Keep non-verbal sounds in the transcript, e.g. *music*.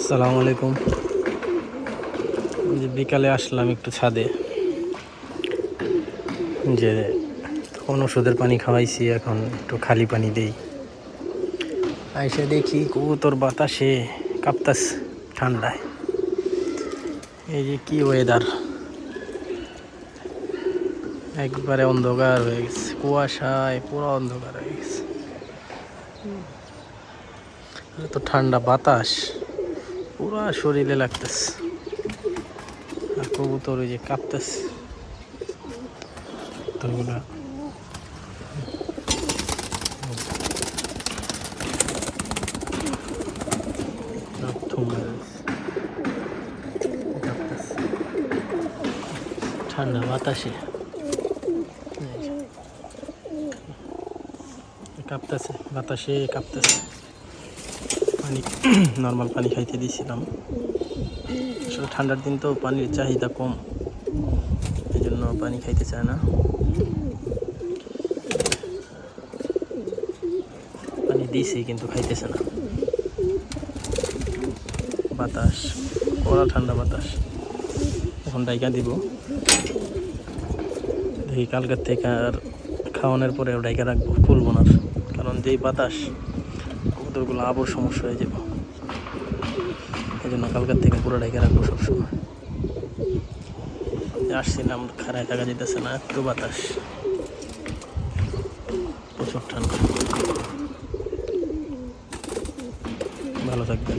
আসসালামু আলাইকুম। যে বিকালে আসলাম একটু ছাদে। যে কোন ওষুধের পানি খাওয়াইছি, এখন একটু খালি পানি দেই। আইসে দেখি কবুতর বাতাসে কাঁপতাস ঠান্ডায়। এই যে কি ওয়েদার একবারে অন্ধকার হয়ে গেছে। কুয়াশায় পুরো অন্ধকার হয়ে গেছে। তো ঠান্ডা বাতাস। পুরা শরীরে লাগতেছে। আর কবুতর ওই যে কাঁপতেছে। ঠান্ডা বাতাসে। কাঁপতেছে বাতাসে কাঁপতেছে। পানি *clears throat* নর্মাল পানি খাইতে দিয়েছিলাম আসলে ঠান্ডার দিন তো পানির চাহিদা কম, এই জন্য পানি খাইতে চায় না। পানি দিয়েছি কিন্তু খাইতেছে না। বাতাস, কড়া ঠান্ডা বাতাস। এখন ডাইকা দিব। দেখি কালকের থেকে আর খাওয়ানোর পরে ডাইকা রাখব খুলবো না। আর। কারণ যেই বাতাস কবুতরগুলো আবার সমস্যা হয়ে যাবে। এই জন্য কালকার থেকে পুরো ঢেকে রাখব সবসময়। আসছিলাম খারায় থাকা যেতেছে না, একটু বাতাস। প্রচুর ঠান্ডা। ভালো থাকবেন।